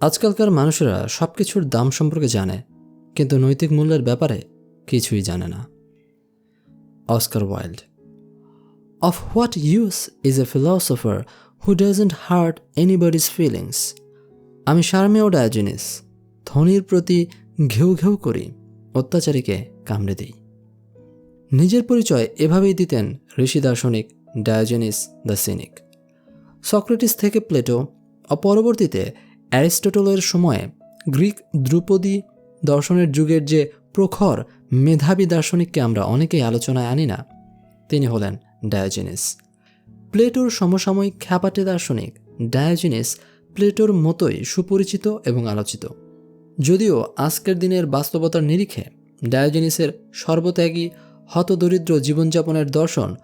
আজকালকার মানুষেরা সব কিছুর দাম সম্পর্কে জানে, কিন্তু নৈতিক মূল্যের ব্যাপারে কিছুই জানে না। Oscar Wilde. Of what use is a philosopher who doesn't hurt anybody's feelings. আমি শার্মেও ডায়োজিনিস, ধনির প্রতি ঘেউ ঘেউ করি, অত্যাচারীকে কামড়ে দিই। নিজের পরিচয় এভাবেই দিতেন ঋষি দার্শনিক ডায়োজেনিস দ্য সিনিক। সক্রেটিস থেকে প্লেটো ও পরবর্তীতে অ্যারিস্টটলের সময়ে গ্রিক দ্রুপদী দর্শনের যুগের যে প্রখর মেধাবী দার্শনিককে আমরা অনেকেই আলোচনায় আনি না, তিনি হলেন ডায়োজেনিস। প্লেটোর সমসাময়িক খ্যাপাটে দার্শনিক ডায়োজেনিস প্লেটোর মতোই সুপরিচিত এবং আলোচিত। যদিও আজকের দিনের বাস্তবতার নিরিখে ডায়োজেনিসের সর্বত্যাগী হতদরিদ্র জীবনযাপনের দর্শন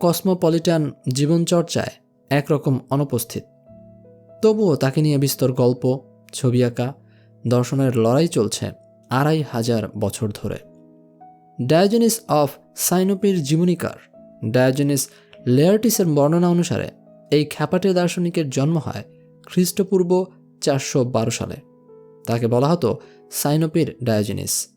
কসমোপলিটান জীবনচর্চায় একরকম অনুপস্থিত। তবুও তাকে নিয়ে বিস্তর গল্প, ছবি আঁকা, দর্শনের লড়াই চলছে আড়াই হাজার বছর ধরে। ডায়োজেনিস অফ সাইনোপির জীবনীকার ডায়োজেনিস লেয়ার্টিসের বর্ণনা অনুসারে এই খ্যাপাটে দার্শনিকের জন্ম হয় খ্রিস্টপূর্ব চারশো বারো সালে। তাকে বলা হতো সাইনোপির ডায়োজেনিস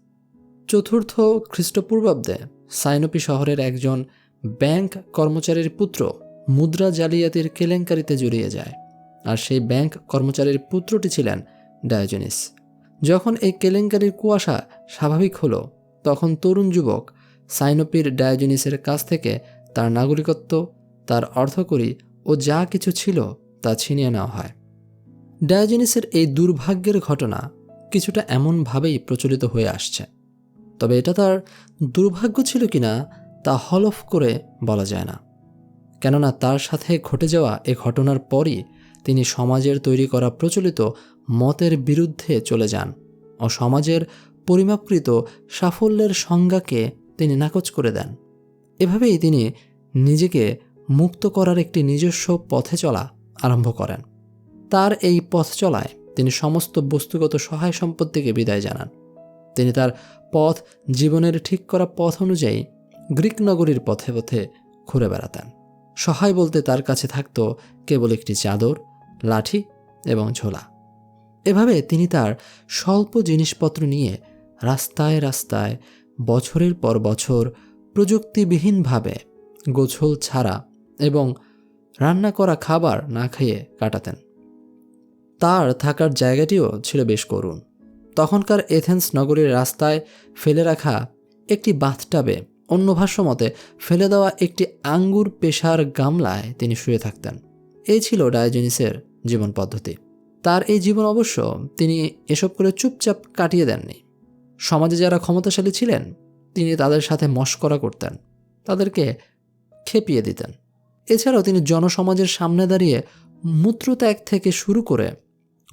চতুর্থ খ্রিস্টপূর্বাব্দে সাইনোপি শহরের একজন ব্যাংক কর্মচারীর পুত্র মুদ্রা জালিয়াতির কেলেঙ্কারিতে জড়িয়ে যায়। আর সেই ব্যাংক কর্মচারীর পুত্রটি ছিলেন ডায়োজেনিস। যখন এই কেলেঙ্কারির কুয়াশা স্বাভাবিক হলো, তখন তরুণ যুবক সাইনোপির ডায়োজেনিসের কাছ থেকে তার নাগরিকত্ব, তার অর্থকরী ও যা কিছু ছিল তা ছিনিয়ে নেওয়া হয়। ডায়োজেনিসের এই দুর্ভাগ্যের ঘটনা কিছুটা এমনভাবেই প্রচলিত হয়ে আসছে। তবে এটা তার দুর্ভাগ্য ছিল কিনা তা হলফ করে বলা যায় না। কেননা তার সাথে ঘটে যাওয়া এ ঘটনার পরই তিনি সমাজের তৈরি করা প্রচলিত মতের বিরুদ্ধে চলে যান ও সমাজের পরিমাপকৃত সাফল্যের সংজ্ঞাকে তিনি নাকচ করে দেন। এভাবেই তিনি নিজেকে মুক্ত করার একটি নিজস্ব পথে চলা আরম্ভ করেন। তার এই পথ চলায় তিনি সমস্ত বস্তুগত সহায় সম্পত্তিকে বিদায় জানান। তিনি তার পথ জীবনের ঠিক করা পথ অনুযায়ী গ্রিক নগরীর পথে পথে ঘুরে বেড়াতেন। সহায় বলতে তার কাছে থাকত কেবল একটি চাদর লাঠি এবং ঝোলা এভাবে তিনি তার স্বল্প জিনিসপত্র নিয়ে রাস্তায় রাস্তায়, বছরের পর বছর প্রযুক্তিবিহীনভাবে গোছল ছাড়া এবং রান্না করা খাবার না খেয়ে কাটাতেন। তার থাকার জায়গাটিও ছিল বেশ করুণ। তখনকার এথেন্স নগরীর রাস্তায় ফেলে রাখা একটি বাথটাবে অন্য ভাষ্য মতে ফেলে দেওয়া একটি আঙ্গুর পেশার গামলায় তিনি শুয়ে থাকতেন। এই ছিল ডায়োজেনিসের জীবন পদ্ধতি। তার এই জীবন অবশ্য তিনি এসব করে চুপচাপ কাটিয়ে দেননি। সমাজে যারা ক্ষমতাশালী ছিলেন, তিনি তাদের সাথে মস্করা করতেন, তাদেরকে খেপিয়ে দিতেন। এছাড়াও তিনি জনসমাজের সামনে দাঁড়িয়ে মূত্রত্যাগ থেকে শুরু করে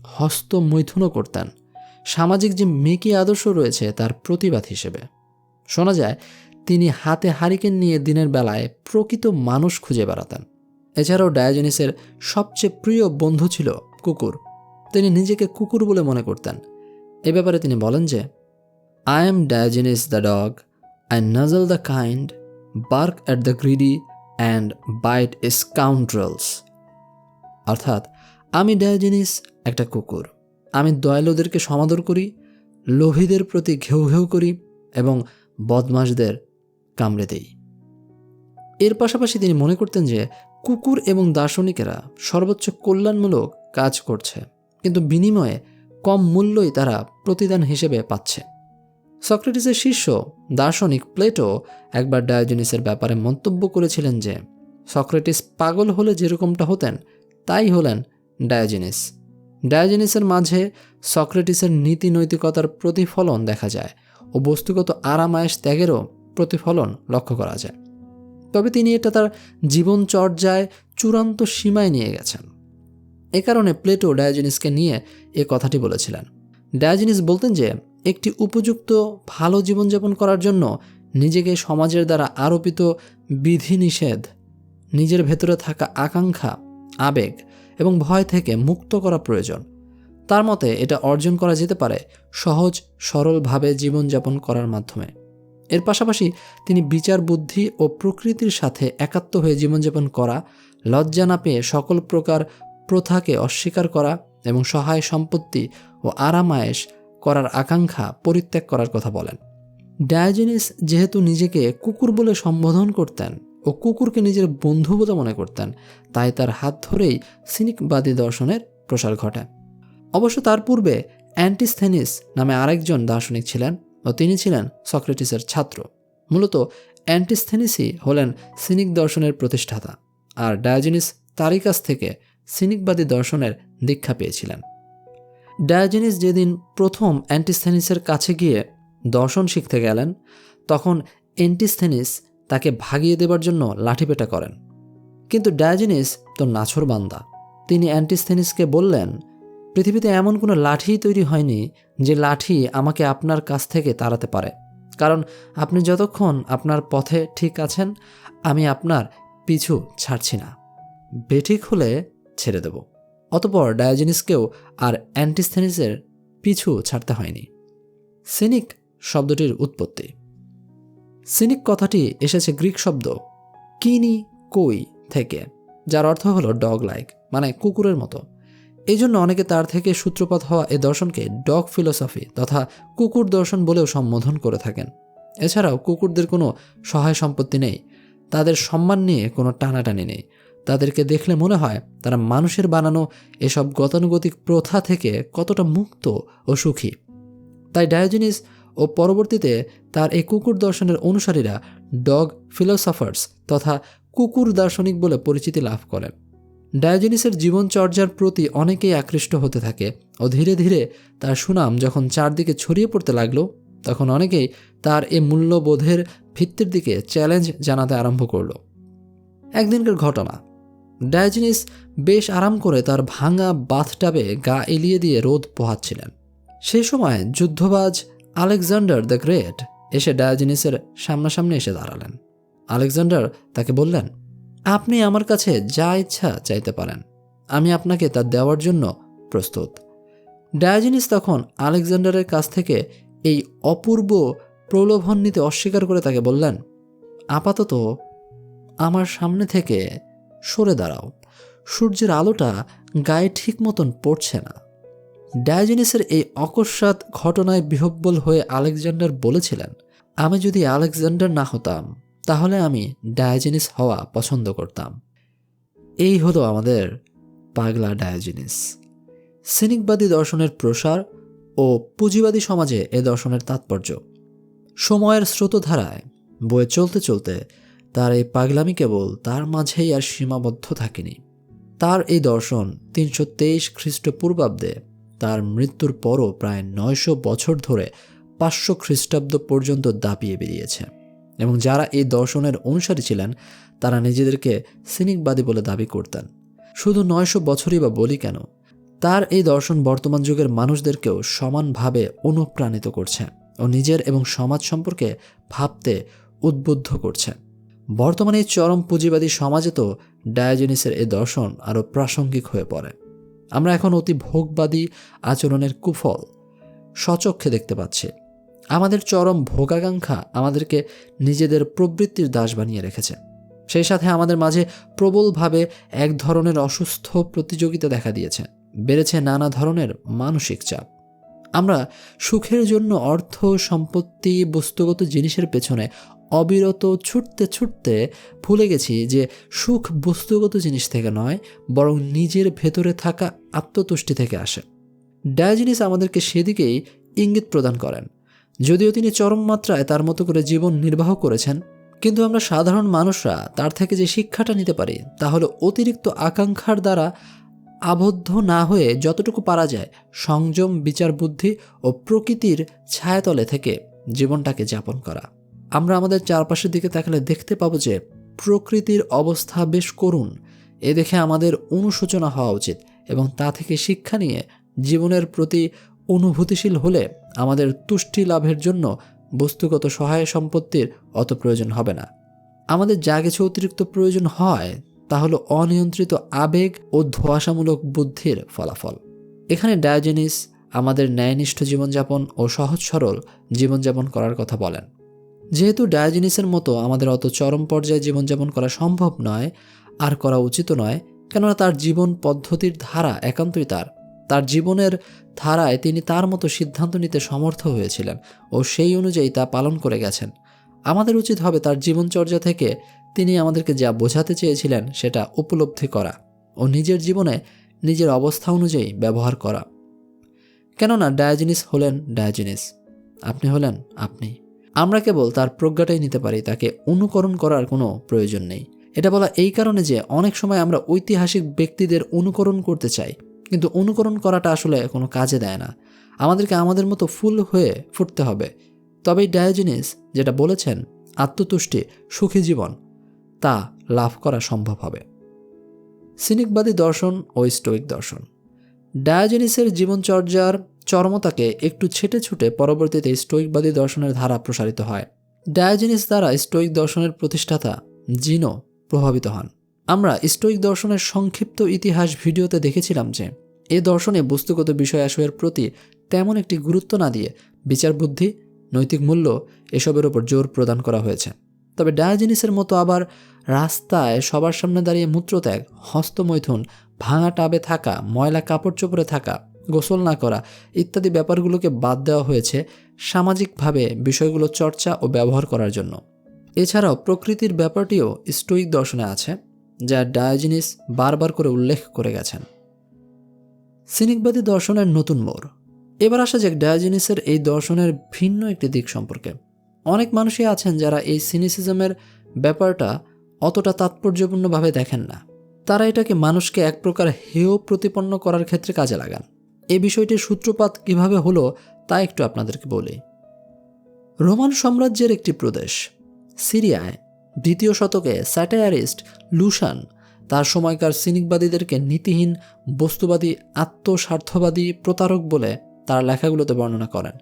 হস্তমৈথুনও করতেন। সামাজিক যে মেকি আদর্শ রয়েছে, তার প্রতিবাদ হিসেবে। শোনা যায়, তিনি হাতে হারিকেন নিয়ে দিনের বেলায় প্রকৃত মানুষ খুঁজে বেড়াতেন। এছাড়াও ডায়োজেনিসের সবচেয়ে প্রিয় বন্ধু ছিল কুকুর। তিনি নিজেকে কুকুর বলে মনে করতেন। এ ব্যাপারে তিনি বলেন যে I am Diogenes the dog I nuzzle the kind bark at the greedy and bite scoundrels অর্থাৎ, আমি ডায়োজেনিস একটা কুকুর। আমি দয়ালুদেরকে সমাদর করি, লোভীদের প্রতি ঘেউ ঘেউ করি এবং বদমাশদের কামড়ে দেই। এর পাশাপাশি তিনি মনে করতেন যে কুকুর এবং দার্শনিকেরা সর্বোচ্চ কল্যাণমূলক কাজ করছে, কিন্তু বিনিময়ে কম মূল্যই তারা প্রতিদান হিসেবে পাচ্ছে। সক্রেটিসের শিষ্য দার্শনিক প্লেটো একবার ডায়োজেনিসের ব্যাপারে মন্তব্য করেছিলেন যে, সক্রেটিস পাগল হলে যেরকমটা হতেন, তাই হলেন ডায়োজেনিস। ডায়োজেনিসের মাঝে সক্রেটিসের নীতি নৈতিকতার প্রতিফলন দেখা যায় ও বস্তুগত আরামায়েশ ত্যাগেরও প্রতিফলন লক্ষ্য করা যায়। তবে তিনি এটা তার জীবনচর্যায় চূড়ান্ত সীমায় নিয়ে গেছেন। এ কারণে প্লেটো ডায়োজেনিসকে নিয়ে এ কথাটি বলেছিলেন। ডায়োজেনিস বলতেন যে, একটি উপযুক্ত ভালো জীবনযাপন করার জন্য নিজেকে সমাজের দ্বারা আরোপিত বিধিনিষেধ, নিজের ভেতরে থাকা আকাঙ্ক্ষা, আবেগ এবং ভয় থেকে মুক্ত করা প্রয়োজন। তার মতে এটা অর্জন করা যেতে পারে সহজ সরলভাবে জীবনযাপন করার মাধ্যমে। এর পাশাপাশি তিনি বিচার, বুদ্ধি ও প্রকৃতির সাথে একাত্ম হয়ে জীবনযাপন করা, লজ্জা না পেয়ে সকল প্রকার প্রথাকে অস্বীকার করা এবং সহায় সম্পত্তি ও আরামায়েশ করার আকাঙ্ক্ষা পরিত্যাগ করার কথা বলেন। ডায়োজেনিস যেহেতু নিজেকে কুকুর বলে সম্বোধন করতেন ও কুকুরকে নিজের বন্ধু বলে মনে করতেন, তাই তার হাত ধরেই সিনিকবাদী দর্শনের প্রসার ঘটে। অবশ্য তার পূর্বে অ্যান্টিস্থেনিস নামে আরেকজন দার্শনিক ছিলেন। ও তিনি ছিলেন সক্রেটিসের ছাত্র। মূলত অ্যান্টিস্থেনিসই হলেন সিনিক দর্শনের প্রতিষ্ঠাতা আর ডায়োজেনিস তারই কাছ থেকে সিনিকবাদী দর্শনের দীক্ষা পেয়েছিলেন। ডায়োজেনিস যেদিন প্রথম অ্যান্টিস্থেনিসের কাছে গিয়ে দর্শন শিখতে গেলেন, তখন অ্যান্টিস্থেনিস তাকে ভাগিয়ে দেবার জন্য লাঠিপেটা করেন। কিন্তু ডায়োজেনিস তো নাছর বান্দা। তিনি অ্যান্টিস্থেনিসকে বললেন পৃথিবীতে এমন কোনো লাঠি তৈরি হয়নি যে লাঠি আমাকে আপনার কাছ থেকে তাড়াতে পারে। কারণ আপনি যতক্ষণ আপনার পথে ঠিক আছেন, আমি আপনার পিছু ছাড়ছি না। বেঠিক হলে ছেড়ে দেব। অতপর ডায়োজেনিসকেও আর অ্যান্টিস্থেনিসের পিছু ছাড়তে হয়নি। সিনিক শব্দটির উৎপত্তি। সিনিক কথাটি এসেছে গ্রিক শব্দ কিনি কই থেকে, যার অর্থ হলো ডগ লাইক মানে কুকুরের মতো। এই জন্য অনেকে তার থেকে সূত্রপাত হওয়া এ দর্শনকে ডগ ফিলোসফি তথা কুকুর দর্শন বলেও সম্বোধন করে থাকেন। এছাড়াও কুকুরদের কোনো সহায় সম্পত্তি নেই। তাদের সম্মান নিয়ে কোনো টানাটানি নেই। তাদেরকে দেখলে মনে হয় তারা মানুষের বানানো এসব গতানুগতিক প্রথা থেকে কতটা মুক্ত ও সুখী। তাই ডায়োজেনিস ও পরবর্তীতে তার এই কুকুর দর্শনের অনুসারীরা ডগ ফিলোসফার্স তথা কুকুর দার্শনিক বলে পরিচিতি লাভ করেন। ডায়োজেনিসের জীবনচর্যার প্রতি অনেকেই আকৃষ্ট হতে থাকে ও ধীরে ধীরে তার সুনাম যখন চারদিকে ছড়িয়ে পড়তে লাগল, তখন অনেকেই তার এ মূল্যবোধের ভিত্তির দিকে চ্যালেঞ্জ জানাতে আরম্ভ করল। একদিনকার ঘটনা। ডায়োজেনিস বেশ আরাম করে তার ভাঙা বাথটাবে গা এলিয়ে দিয়ে রোদ পোহাচ্ছিলেন। সেই সময় যুদ্ধবাজ আলেকজান্ডার দ্য গ্রেট এসে ডায়োজেনিসের সামনাসামনি এসে দাঁড়ালেন। আলেকজান্ডার তাকে বললেন আপনি আমার কাছে যা ইচ্ছা চাইতে পারেন। আমি আপনাকে তা দেওয়ার জন্য প্রস্তুত। ডায়োজেনিস তখন আলেকজান্ডারের কাছ থেকে এই অপূর্ব প্রলোভন নিতে অস্বীকার করে তাকে বললেন, আপাতত আমার সামনে থেকে সরে দাঁড়াও। সূর্যের আলোটা গায়ে ঠিক মতন পড়ছে না। ডায়োজেনিসের এই অকস্মাৎ ঘটনায় বিহব্বল হয়ে আলেকজান্ডার বলেছিলেন, আমি যদি আলেকজান্ডার না হতাম তাহলে আমি ডায়োজেনিস হওয়া পছন্দ করতাম। এই হলো আমাদের পাগলা ডায়োজেনিস। সিনিকবাদী দর্শনের প্রসার ও পুঁজিবাদী সমাজে এ দর্শনের তাৎপর্য। সময়ের স্রোতধারায় বয়ে চলতে চলতে তার এই পাগলামি কেবল তার মাঝেই আর সীমাবদ্ধ থাকেনি। তার এই দর্শন তিনশো তেইশ খ্রিস্টপূর্বাব্দে তার মৃত্যুর পরও প্রায় নয়শো বছর ধরে পাঁচশো খ্রিস্টাব্দ পর্যন্ত দাপিয়ে বেরিয়েছে। এবং যারা এই দর্শনের অনুসারী ছিলেন, তারা নিজেদেরকে সিনিকবাদী বলে দাবি করতেন। শুধু নয়শো বছরই বা বলি কেন? তার এই দর্শন বর্তমান যুগের মানুষদেরকেও সমানভাবে অনুপ্রাণিত করছে ও নিজের এবং সমাজ সম্পর্কে ভাবতে উদ্বুদ্ধ করছে। বর্তমানে এই চরম পুঁজিবাদী সমাজে তো ডায়োজেনিসের এই দর্শন আরও প্রাসঙ্গিক হয়ে পড়ে। আমরা এখন অতি ভোগবাদী আচরণের কুফল সচক্ষে দেখতে পাচ্ছি। আমাদের চরম ভোগাকাঙ্ক্ষা আমাদেরকে নিজেদের প্রবৃত্তির দাস বানিয়ে রেখেছে। সেই সাথে আমাদের মাঝে প্রবলভাবে এক ধরনের অসুস্থ প্রতিযোগিতা দেখা দিয়েছে। বেড়েছে নানা ধরনের মানসিক চাপ। আমরা সুখের জন্য অর্থ, সম্পত্তি, বস্তুগত জিনিসের পেছনে অবিরত ছুটতে ছুটতে ভুলে গেছি যে সুখ বস্তুগত জিনিস থেকে নয়, বরং নিজের ভেতরে থাকা আত্মতুষ্টি থেকে আসে। ডায়োজিনিস আমাদেরকে সেদিকেই ইঙ্গিত প্রদান করেন। যদিও তিনি চরম মাত্রায় তার মতো করে জীবন নির্বাহ করেছেন, কিন্তু আমরা সাধারণ মানুষরা তার থেকে যে শিক্ষাটা নিতে পারি তা হলো অতিরিক্ত আকাঙ্ক্ষার দ্বারা আবদ্ধ না হয়ে যতটুকু পারা যায় সংযম, বিচার বুদ্ধি ও প্রকৃতির ছায়াতলে থেকে জীবনটাকে যাপন করা। আমরা আমাদের চারপাশের দিকে তাকালে দেখতে পাবো যে প্রকৃতির অবস্থা বেশ করুণ। এ দেখে আমাদের অনুশোচনা হওয়া উচিত এবং তা থেকে শিক্ষা নিয়ে জীবনের প্রতি অনুভূতিশীল হলে আমাদের তুষ্টি লাভের জন্য বস্তুগত সহায় সম্পত্তির অত প্রয়োজন হবে না। আমাদের যা কিছু অতিরিক্ত প্রয়োজন হয়, তা হলো অনিয়ন্ত্রিত আবেগ ও ধোয়াশামূলক বুদ্ধির ফলাফল। এখানে ডায়োজেনিস আমাদের ন্যায়নিষ্ঠ জীবনযাপন ও সহজ সরল জীবনযাপন করার কথা বলেন। যেহেতু ডায়োজেনিসের মতো আমাদের অত চরম পর্যায়ে জীবনযাপন করা সম্ভব নয়, আর করা উচিত নয়, কেননা তার জীবন পদ্ধতির ধারা একান্তই তার। তার জীবনের ধারায় তিনি তার মতো সিদ্ধান্ত নিতে সমর্থ হয়েছিলেন ও সেই অনুযায়ী তা পালন করে গেছেন। আমাদের উচিত হবে তার জীবনচর্যা থেকে তিনি আমাদেরকে যা বোঝাতে চেয়েছিলেন সেটা উপলব্ধি করা ও নিজের জীবনে নিজের অবস্থা অনুযায়ী ব্যবহার করা। কেননা ডায়াজিনিস হলেন ডায়াজিনিস, আপনি হলেন আপনি। আমরা কেবল তার প্রজ্ঞাটাই নিতে পারি, তাকে অনুকরণ করার কোনো প্রয়োজন নেই। এটা বলা এই কারণে যে অনেক সময় আমরা ঐতিহাসিক ব্যক্তিদের অনুকরণ করতে চাই। কিন্তু অনুকরণ করাটা আসলে কোনো কাজে দেয় না। আমাদেরকে আমাদের মতো ফুল হয়ে ফুটতে হবে। তবেই ডায়োজিনিস যেটা বলেছেন, আত্মতুষ্টি সুখী জীবন, তা লাভ করা সম্ভব হবে। সিনিকবাদী দর্শন ও স্টোইক দর্শন। ডায়োজেনিসের জীবনচর্যার চরমতাকে একটু ছেটে ছুটে পরবর্তীতে স্টোইকবাদী দর্শনের ধারা প্রসারিত হয়। ডায়োজেনিস দ্বারা স্টোইক দর্শনের প্রতিষ্ঠাতা জিনো প্রভাবিত হন। আমরা স্টোইক দর্শনের সংক্ষিপ্ত ইতিহাস ভিডিওতে দেখেছিলাম যে, এ দর্শনে বস্তুগত বিষয় আসয়ের প্রতি তেমন একটি গুরুত্ব না দিয়ে বিচার বুদ্ধি, নৈতিক মূল্য এসবের ওপর জোর প্রদান করা হয়েছে। তবে ডায়োজেনিসের মতো আবার রাস্তায় সবার সামনে দাঁড়িয়ে মূত্রত্যাগ, হস্তমৈথুন, ভাঙা টাবে থাকা, ময়লা কাপড় চোপড়ে থাকা, গোসল না করা ইত্যাদি ব্যাপারগুলোকে বাদ দেওয়া হয়েছে সামাজিকভাবে বিষয়গুলো চর্চা ও ব্যবহার করার জন্য। এছাড়াও প্রকৃতির ব্যাপারটিও স্টোইক দর্শনে আছে। যা ডায়োজিনিস বারবার করে উল্লেখ করে গেছেন। সিনিকবাদী দর্শনের নতুন মোড়। এবার আসা যাক ডায়োজিনিসের এই দর্শনের ভিন্ন একটি দিক সম্পর্কে। অনেক মানুষই আছেন যারা এই সিনিসিজমের ব্যাপারটা অতটা তাৎপর্যপূর্ণভাবে দেখেন না। তারা এটাকে মানুষকে এক প্রকার হেয় প্রতিপন্ন করার ক্ষেত্রে কাজে লাগান। এই বিষয়টির সূত্রপাত কীভাবে হলো তা একটু আপনাদেরকে বলি। রোমান সাম্রাজ্যের একটি প্রদেশ, সিরিয়ায় দ্বিতীয় শতকে স্যাটায়ারিস্ট লুশান তার সময়কার সিনিকবাদীদেরকে নীতিহীন, বস্তুবাদী, আত্মস্বার্থবাদী প্রতারক বলে তার লেখাগুলোতে বর্ণনা করেন।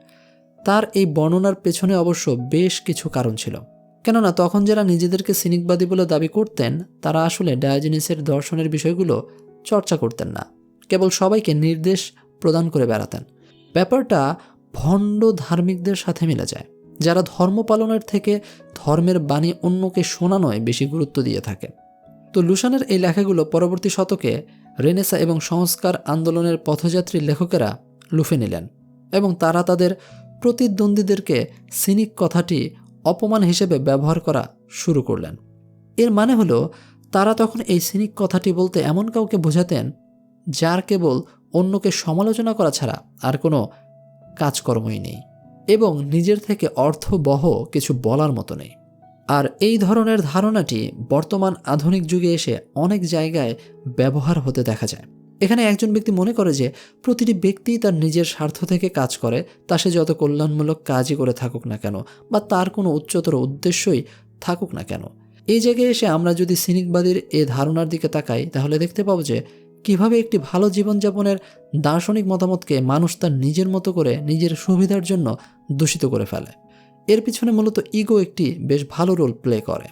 তার এই বর্ণনার পেছনে অবশ্য বেশ কিছু কারণ ছিল। কেননা তখন যারা নিজেদেরকে সিনিকবাদী বলে দাবি করতেন, তারা আসলে ডায়োজিনিসের দর্শনের বিষয়গুলো চর্চা করতেন না। কেবল সবাইকে নির্দেশ প্রদান করে বেড়াতেন। ব্যাপারটা ভণ্ড ধার্মিকদের সাথে মিলে যায়। যারা ধর্ম পালনের থেকে ধর্মের বাণী অন্যকে শোনানোয় বেশি গুরুত্ব দিয়ে থাকে। তো লুসানের এই লেখাগুলো পরবর্তী শতকে রেনেসা এবং সংস্কার আন্দোলনের পথযাত্রী লেখকেরা লুফে নিলেন এবং তারা তাদের প্রতিদ্বন্দ্বীদেরকে সিনিক কথাটি অপমান হিসেবে ব্যবহার করা শুরু করলেন। এর মানে হলো, তারা তখন এই সিনিক কথাটি বলতে এমন কাউকে বোঝাতেন যার কেবল অন্যকে সমালোচনা করা ছাড়া আর কোনো কাজকর্মই নেই। এবং নিজের থেকে অর্থবহ কিছু বলার মতো নেই। আর এই ধরনের ধারণাটি বর্তমান আধুনিক যুগে এসে অনেক জায়গায় ব্যবহার হতে দেখা যায়। এখানে একজন ব্যক্তি মনে করে যে, প্রতিটি ব্যক্তি তার নিজের স্বার্থ থেকে কাজ করে, তা সে যত কল্যাণমূলক কাজই করে থাকুক না কেন, বা তার কোনো উচ্চতর উদ্দেশ্যই থাকুক না কেন। এই জায়গায় এসে আমরা যদি সিনিকবাদীর এ ধারণার দিকে তাকাই, তাহলে দেখতে পাবো যে কীভাবে একটি ভালো জীবনযাপনের দার্শনিক মতামতকে মানুষ তার নিজের মতো করে নিজের সুবিধার জন্য দূষিত করে ফেলে। এর পিছনে মূলত ইগো একটি বেশ ভালো রোল প্লে করে।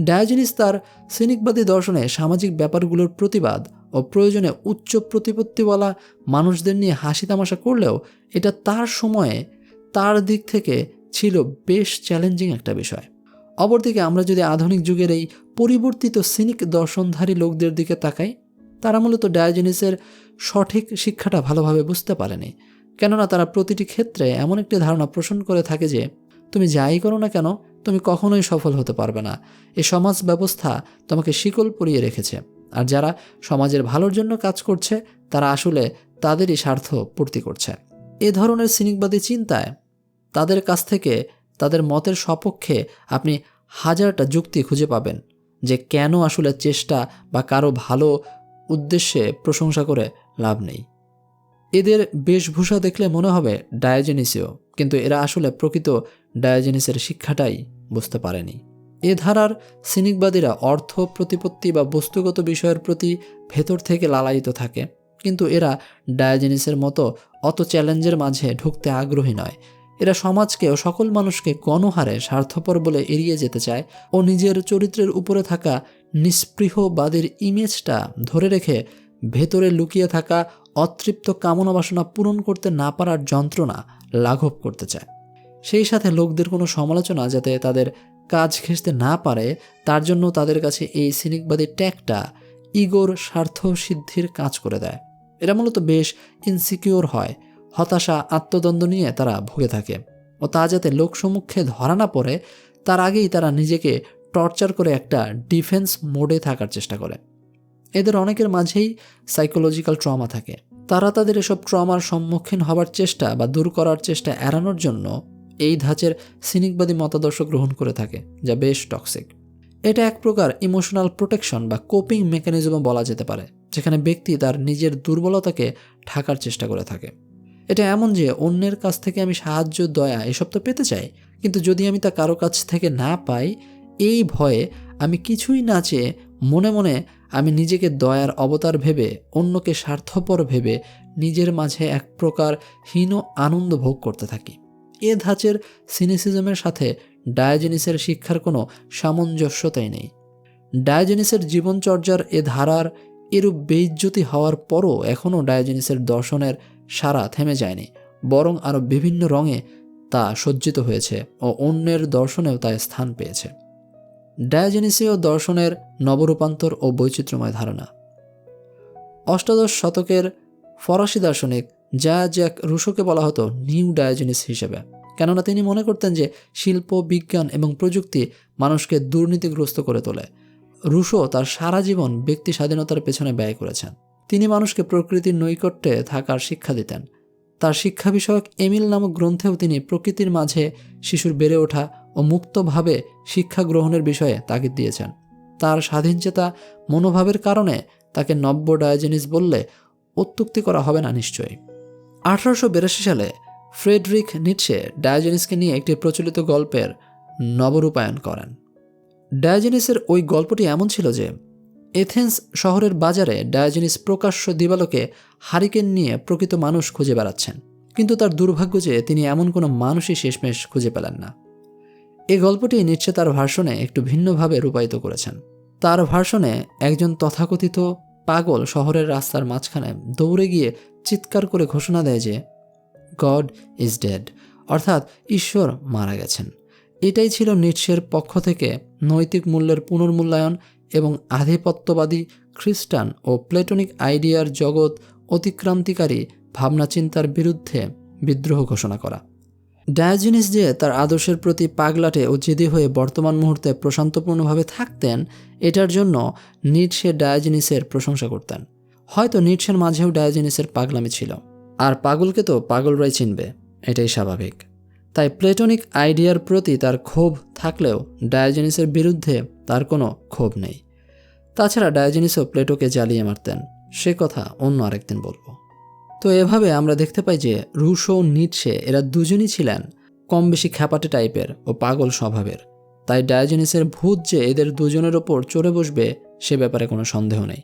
ডায়োজিনিস তার সিনিকবাদী দর্শনে সামাজিক ব্যাপারগুলোর প্রতিবাদ ও প্রয়োজনে উচ্চ প্রতিপত্তিওয়ালা মানুষদের নিয়ে হাসি তামাশা করলেও এটা তার সময়ে তার দিক থেকে ছিল বেশ চ্যালেঞ্জিং একটা বিষয়। অপরদিকে আমরা যদি আধুনিক যুগের এই পরিবর্তিত সিনিক দর্শনধারী লোকদের দিকে তাকাই তারা মূলত ডায়োজেনিসের সঠিক শিক্ষাটা ভালোভাবে বুঝতে পারেনি। কেননা তারা প্রতিটি ক্ষেত্রে এমন একটি ধারণা পোষণ করে থাকে যে, তুমি যাই করো না কেন, তুমি কখনোই সফল হতে পারবে না। এ সমাজ ব্যবস্থা তোমাকে শিকল পরিয়ে রেখেছে। আর যারা সমাজের ভালোর জন্য কাজ করছে, তারা আসলে তাদেরই স্বার্থ পূর্তি করছে। এ ধরনের সিনিকবাদী চিন্তায় তাদের কাছ থেকে, তাদের মতের সপক্ষে আপনি হাজারটা যুক্তি খুঁজে পাবেন যে কেন আসলে চেষ্টা বা কারও ভালো উদ্দেশ্যে প্রশংসা করে লাভ নেই। এদের বেশভূষা দেখলে মনে হবে ডায়োজেনিসীয় কিন্তু এরা আসলে প্রকৃত ডায়োজেনিসের শিক্ষাটাই বুঝতে পারেনি। এ ধারার সিনিকবাদীরা অর্থ, প্রতিপত্তি বা বস্তুগত বিষয়ের প্রতি ভেতর থেকে লালায়িত থাকে, কিন্তু এরা ডায়োজেনিসের মতো অত চ্যালেঞ্জের মাঝে ঢুকতে আগ্রহী নয়। এরা সমাজকে ও সকল মানুষকে গণহারে স্বার্থপর বলে এড়িয়ে যেতে চায় ও নিজের চরিত্রের উপরে থাকা নিস্পৃহবাদের ইমেজটা ধরে রেখে ভেতরে লুকিয়ে থাকা অতৃপ্ত কামনা বাসনা পূরণ করতে না পারার যন্ত্রণা লাঘব করতে চায়। সেই সাথে লোকদের কোনো সমালোচনা যাতে তাদের কাজ ঘেঁষতে না পারে, তার জন্য তাদের কাছে এই সিনিকবাদী ট্যাগটা ইগোর স্বার্থ সিদ্ধির কাজ করে দেয়। এরা মূলত বেশ ইনসিকিওর হয়, হতাশা, আত্মদ্বন্দ্ব নিয়ে তারা ভুগে থাকে। ও তা যাতে লোকসমুখে ধরা না পড়ে, তার আগেই তারা নিজেকে টর্চার করে একটা ডিফেন্স মোডে থাকার চেষ্টা করে। এদের অনেকের মাঝেই সাইকোলজিক্যাল ট্রমা থাকে। তারা তাদের এসব ট্রমার সম্মুখীন হবার চেষ্টা বা দূর করার চেষ্টা এড়ানোর জন্য এই ধাঁচের সিনিকবাদী মতাদর্শ গ্রহণ করে থাকে, যা বেশ টক্সিক। এটা এক প্রকার ইমোশনাল প্রোটেকশন বা কোপিং মেকানিজমও বলা যেতে পারে, যেখানে ব্যক্তি তার নিজের দুর্বলতাকে ঢাকার চেষ্টা করে থাকে। এটা এমন যে অন্যের কাছ থেকে আমি সাহায্য, দয়া এসব তো পেতে চাই, কিন্তু যদি আমি তা কারও কাছ থেকে না পাই এই ভয়ে আমি কিছুই না চেয়ে মনে মনে আমি নিজেকে দয়ার অবতার ভেবে, অন্যকে স্বার্থপর ভেবে নিজের মাঝে এক প্রকার হীন আনন্দ ভোগ করতে থাকি। এ ধাঁচের সিনিসিজমের সাথে ডায়োজেনিসের শিক্ষার কোনো সামঞ্জস্যতাই নেই। ডায়োজেনিসের জীবনচর্যার এ ধারার এরূপ বেইজ্জতি হওয়ার পরও এখনও ডায়োজেনিসের দর্শনের সারা থেমে যায়নি, বরং আরও বিভিন্ন রঙে তা সজ্জিত হয়েছে ও অন্যের দর্শনেও তা স্থান পেয়েছে। ডায়োজেনিসীয় দর্শনের নবরূপান্তর ও বৈচিত্র্যময় ধারণা। অষ্টাদশ শতকের ফরাসি দার্শনিক যা জ্যাক রুশোকে বলা হতো নিউ ডায়োজেনিস হিসেবে। কেননা তিনি মনে করতেন যে শিল্প, বিজ্ঞান এবং প্রযুক্তি মানুষকে দুর্নীতিগ্রস্ত করে তোলে। রুশো তার সারা জীবন ব্যক্তি স্বাধীনতার পেছনে ব্যয় করেছেন। তিনি মানুষকে প্রকৃতির নৈকট্যে থাকার শিক্ষা দিতেন। তার শিক্ষা বিষয়ক এমিল নামক গ্রন্থেও তিনি প্রকৃতির মাঝে শিশুর বেড়ে ওঠা ও মুক্তভাবে শিক্ষা গ্রহণের বিষয়ে তাগিদ দিয়েছেন। তার স্বাধীনচেতা মনোভাবের কারণে তাকে নব্য ডায়োজেনিস বললে অত্যুক্তি করা হবে না নিশ্চয়ই। আঠারোশো বিরাশি সালে ফ্রেডরিক নিটসে ডায়োজেনিসকে নিয়ে একটি প্রচলিত গল্পের নবরূপায়ণ করেন। ডায়োজেনিসের ওই গল্পটি এমন ছিল যে, এথেন্স শহরের বাজারে ডায়োজেনিস প্রকাশ্য দিবালোকে হারিকেন নিয়ে প্রকৃত মানুষ খুঁজে বেড়াচ্ছেন। কিন্তু তার দুর্ভাগ্য যে, তিনি এমন কোনো মানুষই শেষমেশ খুঁজে পেলেন না। এই গল্পটি নিচ্ছে তার ভাষণে একটু ভিন্নভাবে রূপায়িত করেছেন। তার ভার্সনে একজন তথাকথিত পাগল শহরের রাস্তার মাঝখানে দৌড়ে গিয়ে চিৎকার করে ঘোষণা দেয় যে গড ইজ ডেড অর্থাৎ ঈশ্বর মারা গেছেন। এটাই ছিল নিটসের পক্ষ থেকে নৈতিক মূল্যের পুনর্মূল্যায়ন এবং আধিপত্যবাদী খ্রিস্টান ও প্লেটনিক আইডিয়ার জগৎ অতিক্রান্তিকারী ভাবনা চিন্তার বিরুদ্ধে বিদ্রোহ ঘোষণা করা। ডায়োজিনিস যে তার আদর্শের প্রতি পাগলাটে ও জেদি হয়ে বর্তমান মুহূর্তে প্রশান্তপূর্ণভাবে থাকতেন, এটার জন্য নিটসে ডায়োজিনিসের প্রশংসা করতেন। হয়তো নিটসের মাঝেও ডায়োজিনিসের পাগলামি ছিল। আর পাগলকে তো পাগলরাই চিনবে, এটাই স্বাভাবিক। তাই প্লেটনিক আইডিয়ার প্রতি তার ক্ষোভ থাকলেও ডায়োজেনিসের বিরুদ্ধে তার কোনো ক্ষোভ নেই। তাছাড়া ডায়োজেনিসও প্লেটোকে জ্বালিয়ে মারতেন। সে কথা অন্য আরেকদিন বলব। তো এভাবে আমরা দেখতে পাই যে রুশো নিটসে এরা দুজনই ছিলেন কম বেশি খ্যাপাটে টাইপের ও পাগল স্বভাবের। তাই ডায়োজেনিসের ভূত যে এদের দুজনের ওপর চড়ে বসবে, সে ব্যাপারে কোনো সন্দেহ নেই।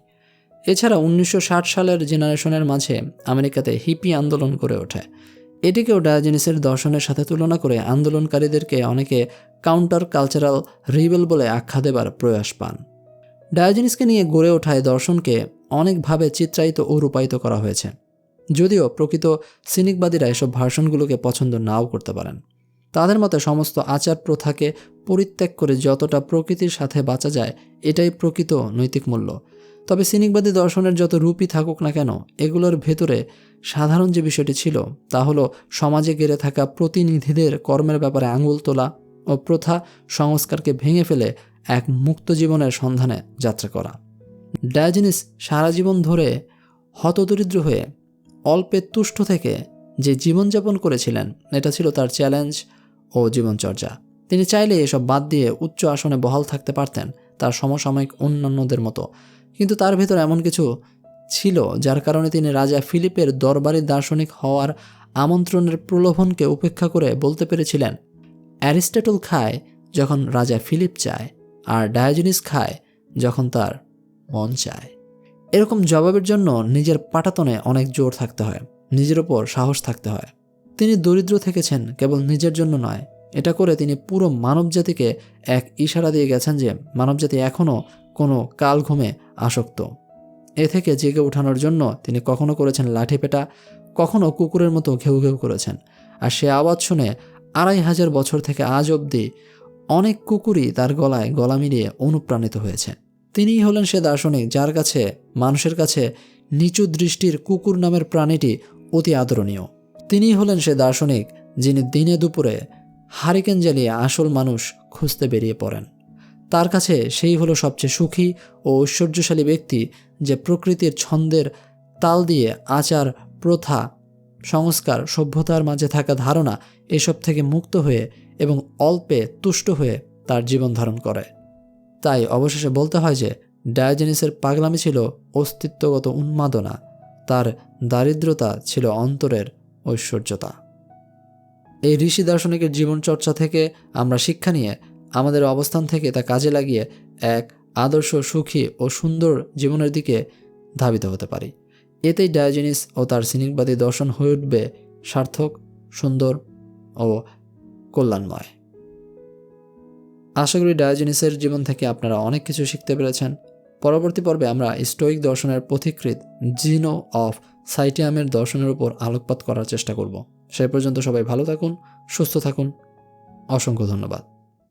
এছাড়া উনিশশো ষাট সালের জেনারেশনের মাঝে আমেরিকাতে হিপি আন্দোলন করে ওঠে। এটিকেও ডায়োজেনিসের দর্শনের সাথে তুলনা করে আন্দোলনকারীদেরকে অনেকে কাউন্টার কালচারাল রিবেল বলে আখ্যা দেবার প্রয়াস পান। ডায়োজেনিসকে নিয়ে গড়ে ওঠায় দর্শনকে অনেকভাবে চিত্রায়িত ও রূপায়িত করা হয়েছে। যদিও প্রকৃত সিনিকবাদীরা এসব ভার্সনগুলোকে পছন্দ নাও করতে পারেন। তাদের মতে সমস্ত আচার প্রথাকে পরিত্যাগ করে যতটা প্রকৃতির সাথে বাঁচা যায়, এটাই প্রকৃত নৈতিক মূল্য। তবে সিনিকবাদী দর্শনের যত রূপই থাকুক না কেন, এগুলোর ভেতরে সাধারণ যে বিষয়টি ছিল, তা হলো সমাজে গেড়ে থাকা প্রতিনিধিদের কর্মের ব্যাপারে আঙুল তোলা ও প্রথা সংস্কারকে ভেঙে ফেলে এক মুক্ত জীবনের সন্ধানে যাত্রা করা। ডায়াজিনিস সারা জীবন ধরে হতদরিদ্র হয়ে অল্পে তুষ্ট থেকে যে জীবনযাপন করেছিলেন, এটা ছিল তার চ্যালেঞ্জ ও জীবনচর্যা। তিনি চাইলে এসব বাদ দিয়ে উচ্চ আসনে বহাল থাকতে পারতেন তার সমসাময়িক অন্যান্যদের মতো। কিন্তু তার ভেতর এমন কিছু ছিল যার কারণে তিনি রাজা ফিলিপের দরবারি দার্শনিক হওয়ার আমন্ত্রণের প্রলোভনকে উপেক্ষা করে বলতে পেরেছিলেন, অ্যারিস্টটল খায় যখন রাজা ফিলিপ চায়, আর ডায়োজনিস খায় যখন তার মন চায়। এরকম জবাবের জন্য নিজের পাটাতনে অনেক জোর থাকতে হয়, নিজের ওপর সাহস থাকতে হয়। তিনি দরিদ্র থেকেছেন কেবল নিজের জন্য নয়, এটা করে তিনি পুরো মানবজাতিকে এক ইশারা দিয়ে গেছেন যে মানবজাতি এখনও কোনো কাল ঘুমে আসক্ত। এ থেকে জেগে ওঠানোর জন্য তিনি কখনো করেছেন লাঠি পেটা, কখনো কুকুরের মতো ঘেউ ঘেউ করেছেন। আর সে আওয়াজ শুনে আড়াই হাজার বছর থেকে আজ অবধি অনেক কুকুরই তার গলায় গলা মিলিয়ে অনুপ্রাণিত হয়েছে। তিনিই হলেন সে দার্শনিক যার কাছে, মানুষের কাছে নিচু দৃষ্টির কুকুর নামের প্রাণীটি অতি আদরণীয়। তিনি হলেন সে দার্শনিক যিনি দিনে দুপুরে হারিকেন জ্বালিয়ে আসল মানুষ খুঁজতে বেরিয়ে পড়েন। তার কাছে সেই হলো সবচেয়ে সুখী ও ঐশ্বর্যশালী ব্যক্তি যে প্রকৃতির ছন্দের তাল দিয়ে আচার, প্রথা, সংস্কার, সভ্যতার মাঝে থাকা ধারণা এসব থেকে মুক্ত হয়ে এবং অল্পে তুষ্ট হয়ে তার জীবন ধারণ করে। তাই অবশেষে বলতে হয় যে, ডায়োজেনিসের পাগলামি ছিল অস্তিত্বগত উন্মাদনা, তার দারিদ্রতা ছিল অন্তরের ঐশ্বর্যতা। এই ঋষি দার্শনিকের জীবনচর্চা থেকে আমরা শিক্ষা নিয়ে আমাদের অবস্থান থেকে তা কাজে লাগিয়ে এক আদর্শ, সুখী ও সুন্দর জীবনের দিকে ধাবিত হতে পারি। এতেই ডায়োজেনিস ও তার সিনিকবাদী দর্শন হয়ে উঠবে সার্থক, সুন্দর ও কল্যাণময়। আশা করি ডায়োজেনিসের জীবন থেকে আপনারা অনেক কিছু শিখতে পেরেছেন। পরবর্তী পর্বে আমরা স্টোয়িক দর্শনের পথিকৃত জিনো অফ সাইটিয়ামের দর্শনের উপর আলোকপাত করার চেষ্টা করব। সে পর্যন্ত সবাই ভালো থাকুন, সুস্থ থাকুন। অসংখ্য ধন্যবাদ।